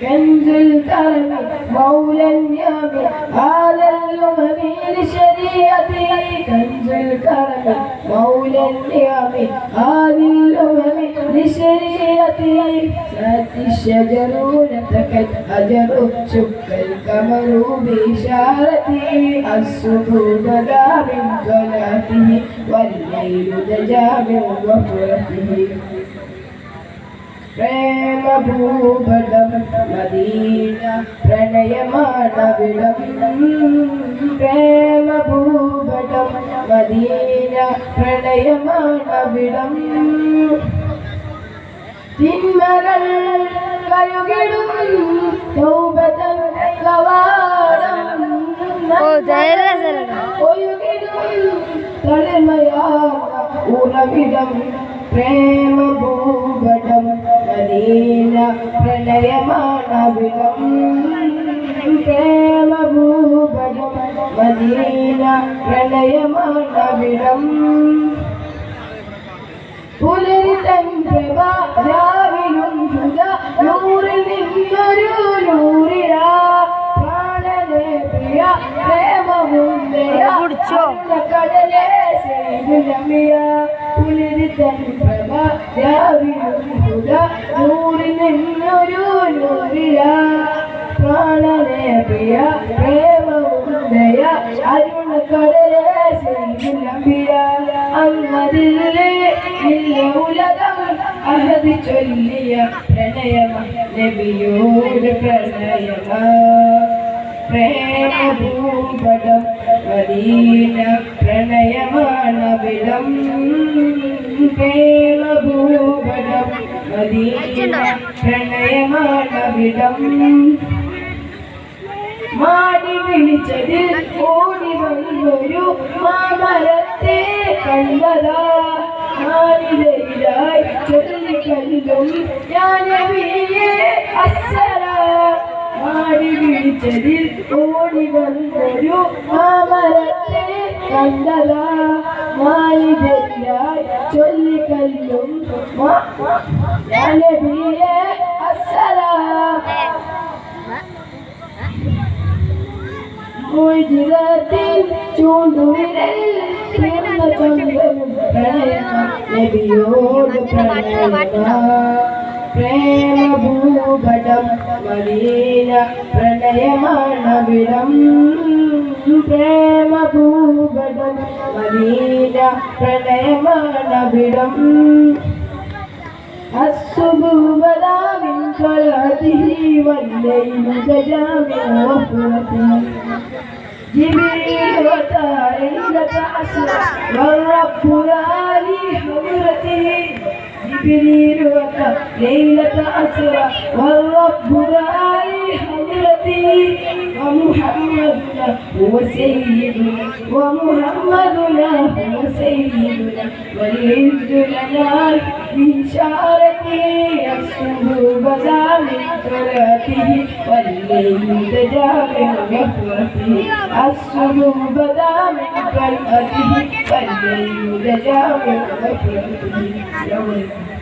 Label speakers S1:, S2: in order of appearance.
S1: كنز الكرم مولى اليمين هذا الأمم لشريعته كنز الكرم مولى اليمين هذه الأمم لشريعته سات الشجر نتكت أجر شك القمر بإشارته الصبح بدا من طلعته والليل دجى من غفرته പ്രേമഭൂപടം Medina പ്രണയമാണവിടം. പ്രേമഭൂപടം Medina പ്രണയമാണവിടം. തിന്മകൾ കയുകിടും തൗബതൻ കവാടം ഒഴുകിടും തളിമയാ ഉറവിടം. പ്രേമഭൂപടം മദീന പ്രണയമാണവിടം പ്രേമഭൂപടം മദീന പ്രണയമാണവിടം പുലരിതൻ പ്രഭ രാവിലും ഹുദ നൂറിൽ കടലെ ചെയ്തു രമ്യ പുലരിതൻ പ്രഭ രാവിലും ഹുദ നൂറിൽ നിന്നൊരു നൂറിരാ പ്രാണനെ പ്രിയ പ്രേമവും അരുണ കടലേ ചെയ്തു രമ്യ അങ്ങതില്ലേ ഇല്ല ഉലകം അഹദ് ചൊല്ലിയ പ്രണയമ നബിയോട് പ്രണയമ പ്രേമഭൂപടം മദീന പ്രണയമാണവിടം പ്രേമഭൂപടം മദീന പ്രണയമാണവിടം മാടി വിളിച്ചതിൽ ഓടി വന്നൊരു മാമരത്തെ കണ്ടതാ. ഞാനിതായി ചൊല്ലിക്കല്ലും ഞാനവിയെ അസര മാടി വിളിച്ചതിൽ ഓടി വന്നൊരു മാമരത്തെ കണ്ടതാ. ഞാനിതായി ചൊല്ലിക്കല്ലും ഞാനവിയെ അസര മുഴുതിരത്തിൽ ചൂണ്ടുവിരൽ പിറന്ന ചന്ദ്രനും പ്രണയമ നബിയോട് പ്രണയമ. പ്രേമഭൂപടം മലീന പ്രണയമാണവിടം പ്രേമഭൂപടം മലീന പ്രണയമാണവിടം الصبح بدا من طلعته والليل سجى من غفلته جبريل وتاريخ أسرى والرب يالي حضرته بنيرك ليلة أسرى والرب داعي حضرتي ومحمدنا هو سيدنا ومحمدنا هو سيدنا. والعز لنا من شعرته يصب بدال تراته والليل تجاوز غفرته الصب بدال تراته والليل تجاوز غفرته